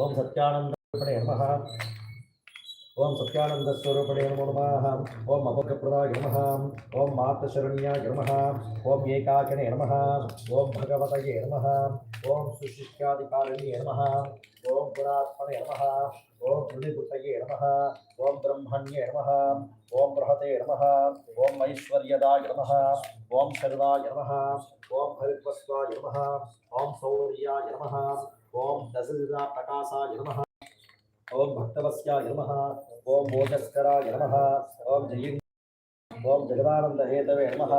ओम सत्यानंद ओम सत्यानंद स्वरूपणे नमो नम ओम अपक्रप्रदाय नमः ओम मातशरण्याय नमः ओम एकाकने नमः ओम भगवतये नमः ओम सुशिष्यादिकारिणे नमः ओम पुरात्मने नमः ओम हृदिपुटये नमः ओम ब्रह्मण्ये नमः ओम बृहते नमः ओम ऐश्वर्यदाय नमः ओम शरदाय नमः ओम हरित्वस्वाय नमः ओम सौर्याय नमः ओम दशरथा प्रकाशा नमः ओम भक्तवस्याय नमः ओम बोधस्कराय नमः ओम जयिन ओम जगदानंद हेतवे नमः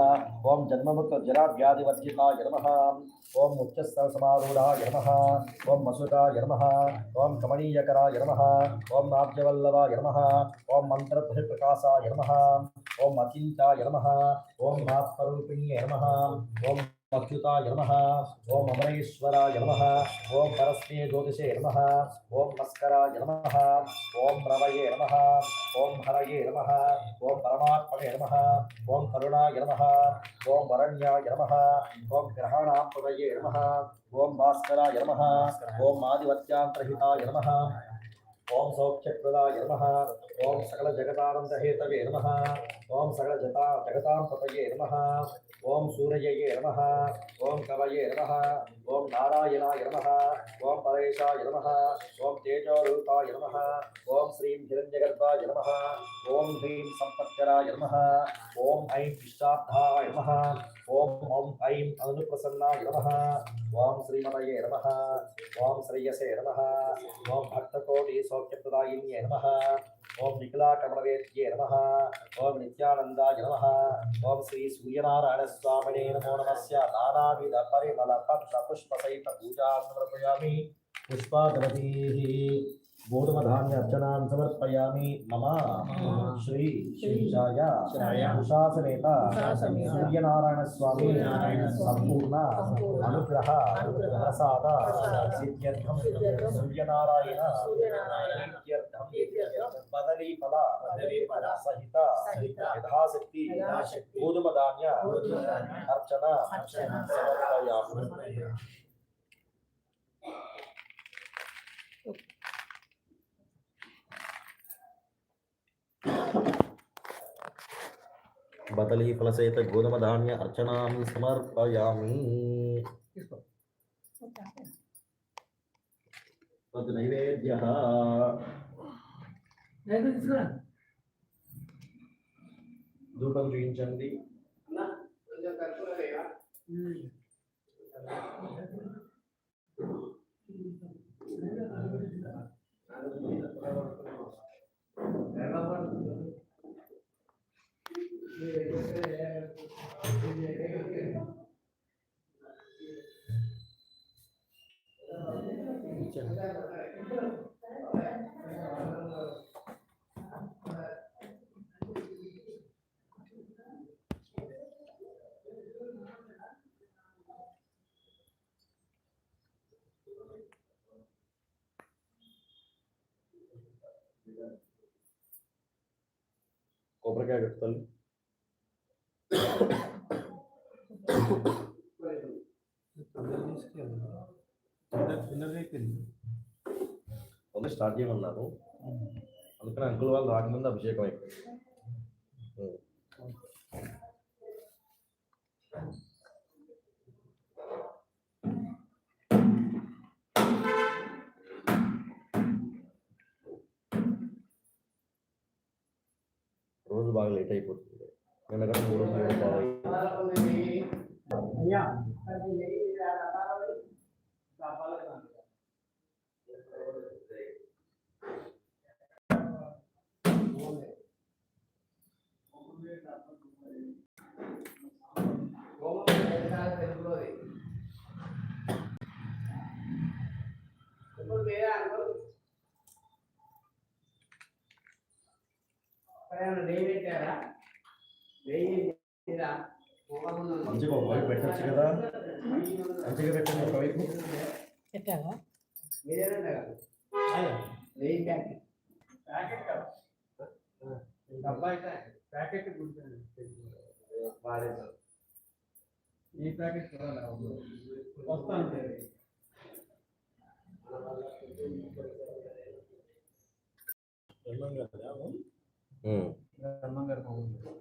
ओम जन्ममुक्त जराव्याधिवर्जिताय नमः ओम उच्चस्तरसमारूढ़ाय नमः ओम मसुराय नमः ओम कमणीयकराय नमः ओम नाट्यवल्लभाय नमः ओम मन्त्रप्रकाशाय नमः ओम अचिन्ताय नमः ओम नाथपरूपिण्ये नम ओम अच्युताय नमः ॐ अमरेश्वराय नमः ॐ परस्मे ज्योतिषे नमः ॐ मस्कराय नमः ॐ रवये नमः ॐ हरये नमः ॐ परमात्मने नमः ॐ करुणाय नमः ॐ वरण्याय नमः ॐ ग्रहाणाम्बुदये नमः ॐ भास्कराय नमः ॐ आदिवत्यान्तरहिताय नमः ॐ सौख्यप्रदाय नमः ఓం సకల జగతానందహేతవే నమ ఓం సకల జతా జగతాంతతయే నమ ఓం సూర్యయే నమ ఓం కవయే నమ ఓం నారాయణాయ నమ ఓం పరేశాయ నమ ఓం తేజోరూపాయ నమ ఓం శ్రీం హిరణ్యగర్భాయ నమ ఓం హ్రీం సంపత్కరాయ నమ ఓం ఐం ఇష్టార్థాయ నమ ఓం ఓం ఐం అనుప్రసన్నాయ నమ ఓం శ్రీమతయే నమ ఓం శ్రేయసే నమ ఓం భక్తకోటి సౌఖ్యప్రదాయిన్యే నమ ఓం నిఖిలాకమలవేద్యే నమ ఓం నిత్యానందాయ నమ ఓం శ్రీ సూర్యనారాయణ స్వామినే నమో నమస్య నానావిధ పరిమళ పత్ర పుష్పసహిత పూజాం సమర్పయామి పుష్పాగణపీ बोधवधान्य अर्चना समर्पयामि मम श्री श्रीशाय उषासनेता सूर्यनारायणस्वामी सम्पूर्ण अनुग्रह प्रसाद सिद्ध्यर्थं सूर्यनारायण बदरीफल सहित यथाशक्ति अर्चना समर्पयामि బతలీఫలసేత గోధుమ ధాన్య అర్చనాం సమర్పయామి తద్ నైవేద్య ధూపం చూపించండి కొబ్బరికాయ కట్టుతాను స్టార్ట్ చేయమన్నాను అందుకని అంకుల్ వాళ్ళు రాకముందు అభిషేకం అయిపోయింది చాలా లేట్ అయిపోతుంది Thank you. వైపు పెట్టచ్చు కదా మంచిగా పెట్టండి ఒకవైపు పెట్టావా ప్యాకెట్ ఈ ప్యాకెట్ వస్తాను బ్రహ్మంగారు బ్రహ్మంగారు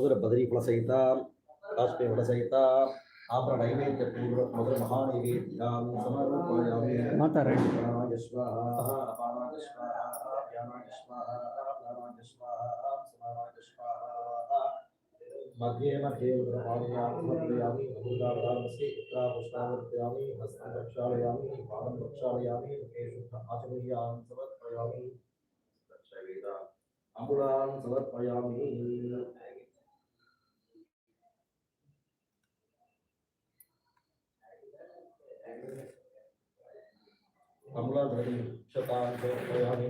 मधुर बदरी कुल सहित काष्ठे कुल सहित आपर नैवेद्य पूर्व मधुर महान नैवेद्य समर्पयामि माता रे प्राणाय स्वाहा पानाय स्वाहा ज्ञानाय स्वाहा प्राणाय स्वाहा समर्पयामि कमलधरी शताङ्कयामि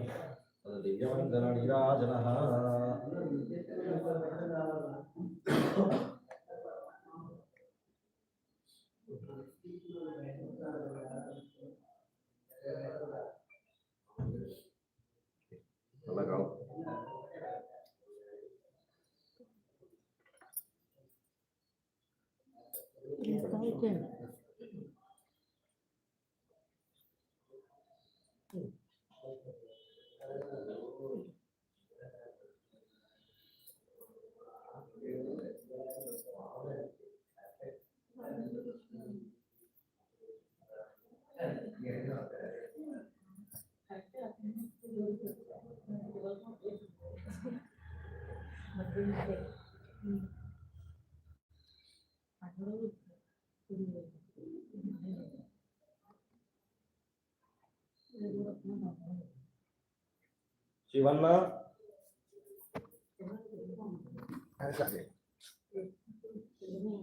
तद्दिव्यवन्दननीराजनः Thank you. 对，嗯，反正就是，嗯，喜欢吗？感谢。嗯，浙江的，嗯，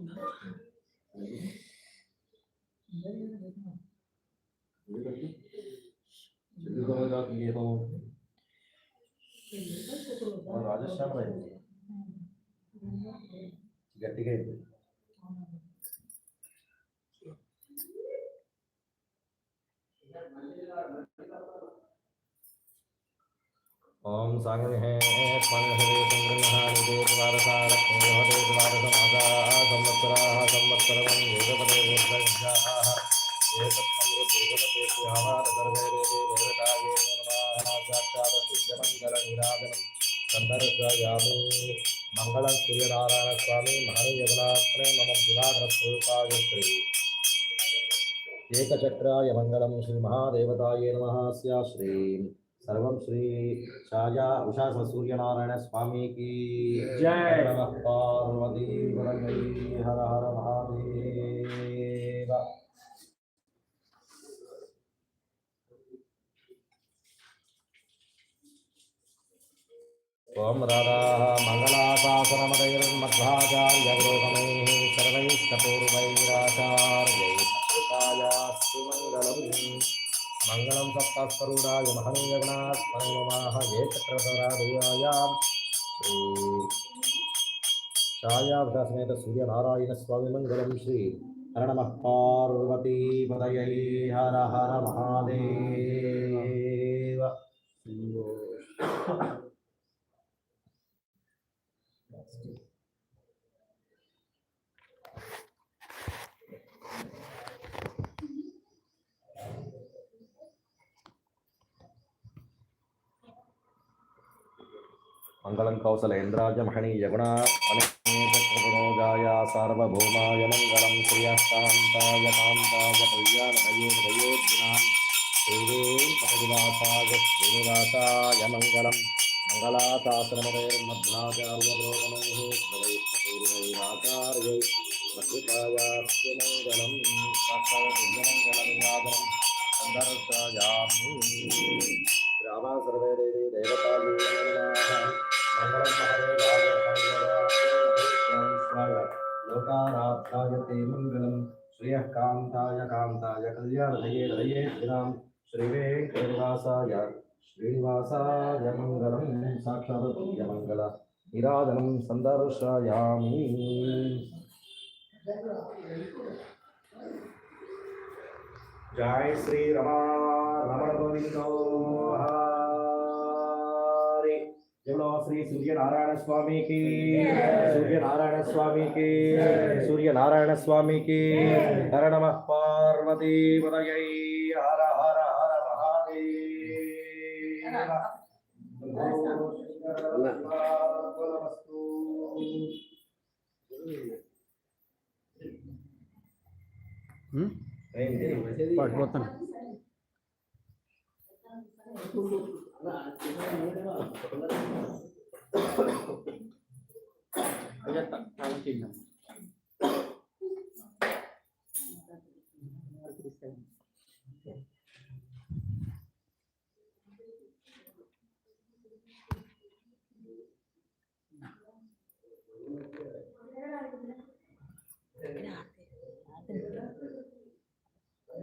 浙江的，浙江的，浙江的，గట్టిగా అయిపోయింది ఓం సాగని హే పన్ హరే సంగ్రహ नमामि भानुयवनाश्रय मम शिवाग्रस्वरूपाय श्री एकचक्राय मङ्गलं श्रीमहादेवतायै नमः स्या श्रीं सर्वं श्री छाया उषा सूर्यनारायणस्वामी की जय नमः पार्वती हर हर महादेव ओमराधा राधाः मङ्गलाशासनमदैर्मध्वाचार्यगोगमैः सर्वैस्तपूर्वैराचार्यैतायास्तुमङ्गलम् मङ्गलं सप्तास्वरूराय महनीयगणात्मने नमाः ये चक्रधरादेवाय छायाभ्रसमेत सूर्यनारायणस्वामिमङ्गलं श्री हर नमः पार्वतीपदयै हर हर महादेव మంగళం కౌసల ఇంద్రాజ మహణీ యగుణాయ సార్వభౌమాయ మంగళం శ్రియశాంతాయ కాంతాయ కళ్యాణయోగ్నాం శ్రీరే పటవిలాసాయ శ్రీనివాసాయ మంగళం మంగళాశాశ్రమదైర్మధ్వాచార్యోగమో స్వైరాచార్యై ప్రకృతాయాస్య మంగళం సర్వమంగళ వినాదనం సందర్శయామి రామా సర్వే దేవీ దేవతా सर्वकारार्थाय ते मङ्गलम् श्रियः कान्ताय कान्ताय कल्याणये हये श्रीराम् श्रीवेङ्कटनिवासाय श्रीनिवासाय मङ्गलम् साक्षात् पुण्यमङ्गल निरादनं सन्दर्शयामि जय श्रीरमा रमण गोविन्दो श्री सूर्य नारायण स्वामी की सूर्य नारायण स्वामी की सूर्य नारायण स्वामी की हर नम पार्वती हर हर हर महादेव हम्म? हम्म? पढ़